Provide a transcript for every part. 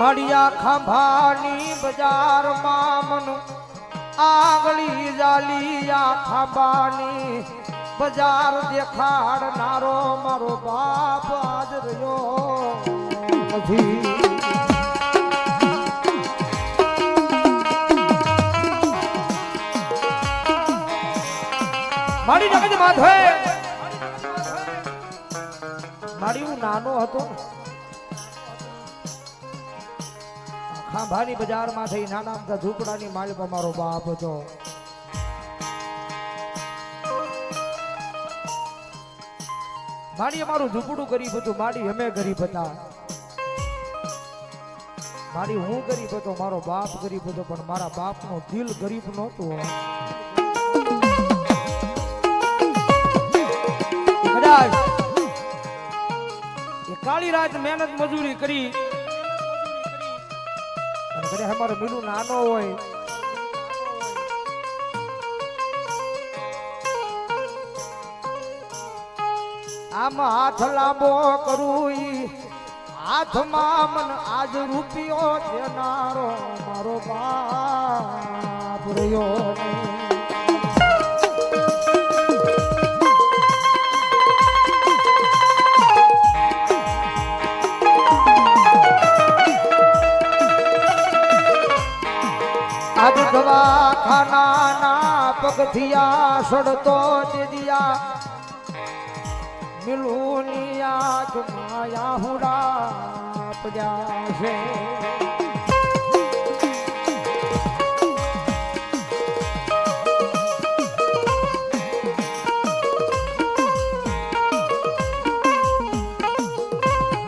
મળ્યા ખાંભાની બજારમાં મન આંગળી જાલિયા ખાંભાની બજાર દેખાડનારો મારો બાપ આજ રહ્યો નથી. મારી જગત માથે મારી હું નાનો હતો ને ખાંભાની બજારમાં થઈ નાના અમથા ઝૂંપડાની માલિક અમારો બાપ હતો મારી અમારું ઝૂંપડું ગરીબ હતું મારી અમે ગરીબ હતા. મારી હું ગરીબ હતો? મારો બાપ ગરીબ હતો, પણ મારા બાપનો દિલ ગરીબ નહોતું. કદાચ એ કાળી રાત મહેનત મજૂરી કરી કદાચ અમારો મીલું નાનો હોય. આમ હાથ લાંબો કરું હાથમાં મન આજ રૂપિયો દેનારો મારો બાપ રહ્યો નહીં. આજ દવાખાનાના પગથિયા સડતો દીદિયા મિલુનિયા જમાયા હુડા પડ્યા છે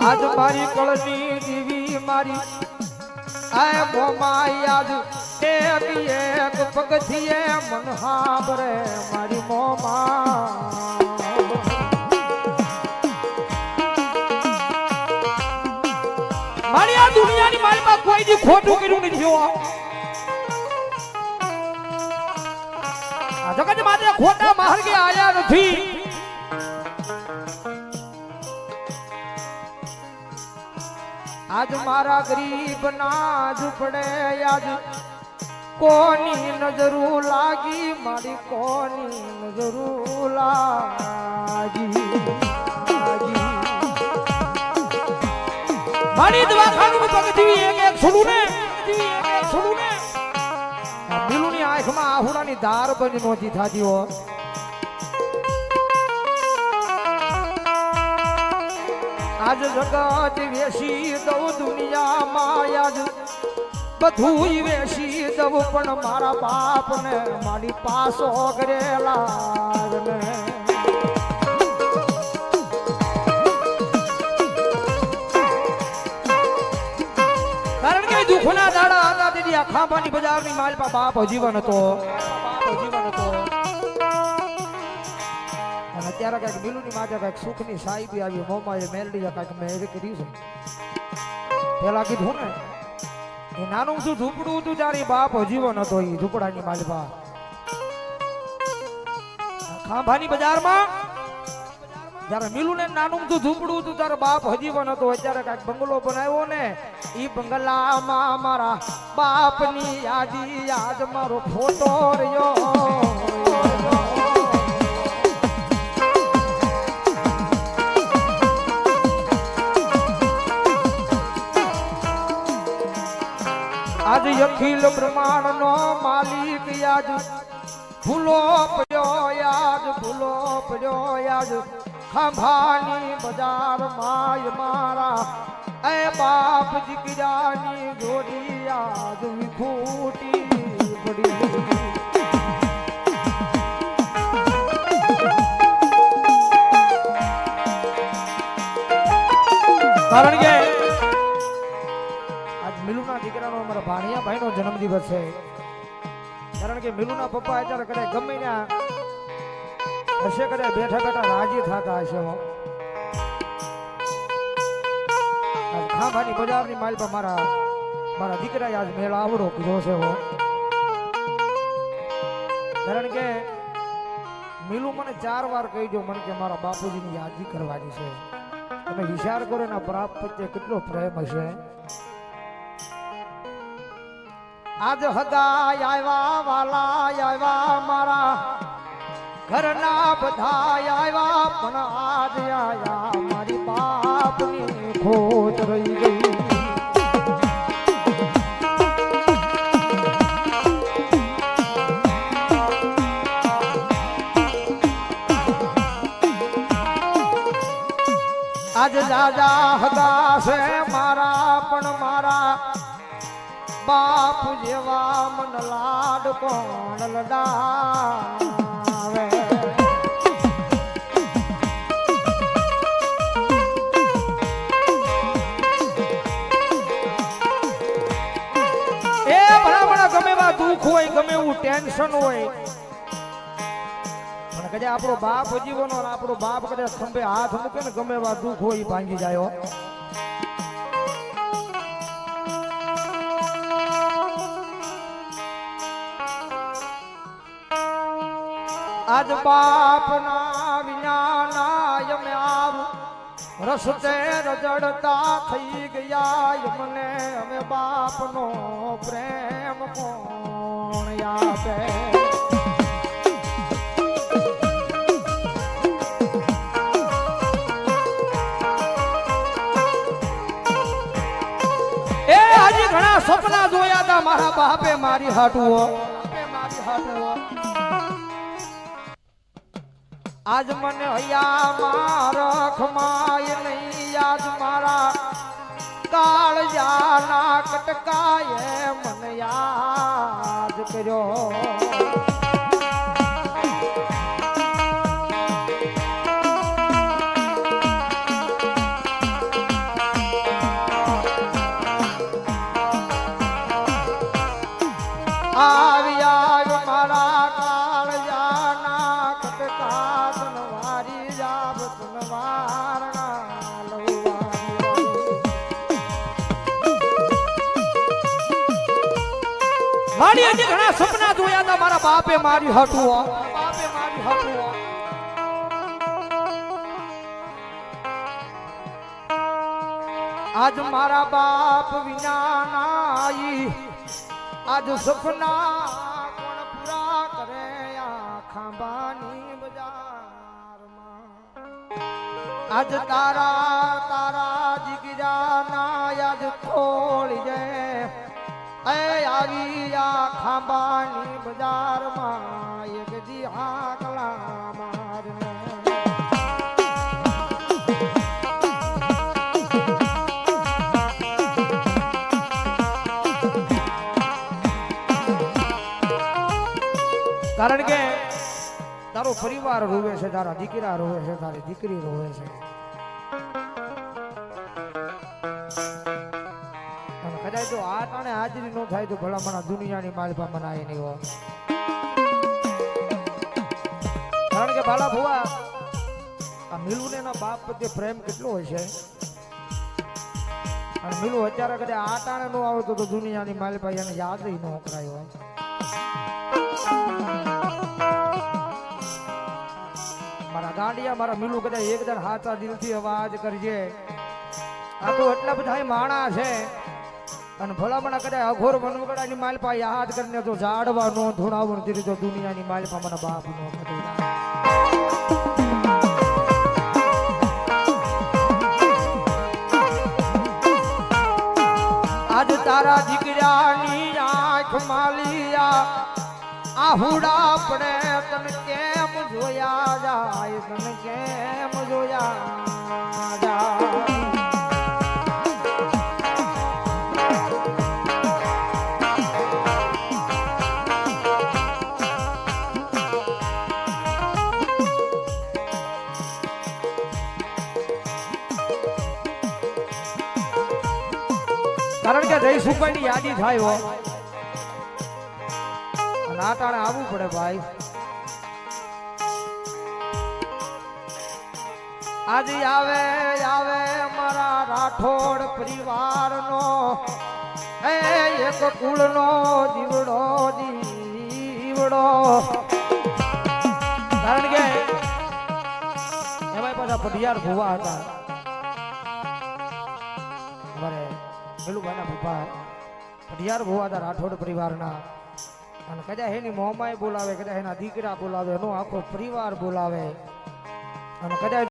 આજ મારી કળની દીવી મારી આ મોમાં યાદ એ બી એક પગથિયે મન હાબરે મારી મોમાં. મારી આ દુનિયાની મારી માં કોઈ દી ખોટું કર્યું નથી જો આ જગત માટે ખોટા માર્ગે આયા નથી. આજ મારા ગરીબ ના ઝૂપડે આજ કોની નજરું લાગી? મારી કોની નજરું લાગી. મારી દવાખાનું પગથી એક એક છોડું ને આંખમાં આહુડાની ધાર બની નહોતી થાતી હો આજ જગત વેસી દઉં દુનિયામાં, આજ બધું વેસી દઉં પણ મારા બાપને મારી પાસો કરેલા ને. દુખના દાડા હતા તેથી આ ખાંભાની બજારની માલપા બાપ જીવન હતો. બાપ અત્યારે કંઈક બિલુની માથે કંઈક સુખની સાહેબી આવી, મોમાં એ મેલડી કંઈક મેળ કરી છે. પેલા કીધું ને એ નાનું શું ઝૂંપડું હતું ત્યારે બાપ હજીવો નતો એ ઝૂંપડાની માલપા ખાંભાની બજારમાં જ્યારે મિલું ને નાનું તું ઝૂંપડું હતું ત્યારે બાપ હજીવન હતો, અત્યારે કાંઈક બંગલો બનાવ્યો ને એ બંગલામાં મારા બાપની યાદી, યાદ મારો ફોટો રહ્યો. અખિલ બ્રહ્માંડ નો માલિક યાદ. ભૂલો પડ્યો યાદ, ભૂલો પડ્યો યાદ. ખાંભાની બજાર માય મારા. એ બાપ દીકરાની જોડી યાદ વિખૂટી પડી. કારણ કે મિલુના દીકરાનો અમારા ભાણિયા ભાઈનો જન્મદિવસ છે. કારણ કે મિલુના પપ્પા અત્યારે કદાચ ગમે ત્યાં હશે, કદાચ બેઠા બેઠા રાજી થતા હશે ખાંભાની બજારની માલ પર મારા મારા દીકરાએ આજ મેળ આવડો કીધો છે કારણ કે મિલુ મને ચાર વાર કહી દો મને કે મારા બાપુજીની યાદી કરવાની છે. તમે વિચાર કરો એના પ્રાપ્ત પ્રત્યે કેટલો પ્રેમ હશે. આજ હદાય આવ્યા વાલા આવ્યા મારા. ઘરના બધા આવ્યા, પણ આજ આવ્યા મારી બાપની ખોટ રહી ગઈ. આજ દાદા હદા છે મારા, પણ મારા બાપ જેવા મન લાડ કોણ લડાવે? એ ગમે એવા દુઃખ હોય, ગમે એવું ટેન્શન હોય. પણ કદાચ આપણો બાપ જીવનો આપણો બાપ કદાચ ખંભે હાથ મૂકે ને ગમે એવા દુઃખ હોય ભાંગી જાય આજ બાપના વિના અમે આવું. રસ્તે રજડતા થઈ ગયા મને અમે બાપનો પ્રેમ કોણ આપે? ઘણા સપના જોયા હતા મારા બાપે મારી હાટુઓ. મારી હાટુઓ. આજ મને હૈયા મારખ માય નહીં આજ મારા કાળજાના કટકાએ મને યાદ કર્યો. મારી હજી ઘણા સપના જોયા હતા, મારા બાપે મારી હટુઓ બાપે મારી હટુઓ આજ મારા બાપ વિના નાઈ, આજ સપના કોણ પૂરા કરે આ ખાંબાની બજારમાં. આજ તારા તારા જીગરા ના આજ ખોળી જાય આવી આ ખાંબાની બજારમાં એક જી આકલા મારને. કારણ કે તારો પરિવાર રોવે છે, તારા દીકરા રોવે છે, તારી દીકરી રોવે છે. કદાચ જો આ ટાણે હાજરી ન થાય તો ભલામણા દુનિયાની માલભા મનાય નહીં હો. કારણ કે ભાલા ભુવા, આ મિલુને એના બાપ પ્રત્યે પ્રેમ કેટલો હોય છે? અને મિલુ અત્યારે કદાચ આ ટાણે ન આવતો તો દુનિયાની માલપા એને યાદ ન કરાયો હોય. મારા ગાંડિયા, મારા મિલુ કદાચ એકદમ હાચા દિલથી અવાજ કરજે. આ તો એટલા બધા માણા છે. અને ભલામણા કરે, અઘોર વનવગડાની માલપા યાદ કરીને તો જાડવાનો નો ધોળાવું નથી તો દુનિયાની માલપા મને બાપ નો. આજ તારા દીકરાની આંખ માલિયા, આહુડા પડે, તને કેમ જોયા જાય, તને કેમ સુપાની યાદી થાય હો. આ આવવું પડે ભાઈ. આજે આવે આવે મારા રાઠોડ પરિવારનો. એ એક કુળનો દીવડો દીવડો કારણ કે એમાં પાછા પઢિયાર ભુવા હતા. અમારે પેલું ભાઈના પપ્પા અઢિયાર ભુવાદાર રાઠોડ પરિવારના. અને કદાચ એની મોમાય બોલાવે, કદાચ એના દીકરા બોલાવે, એનો આખો પરિવાર બોલાવે. અને કદાચ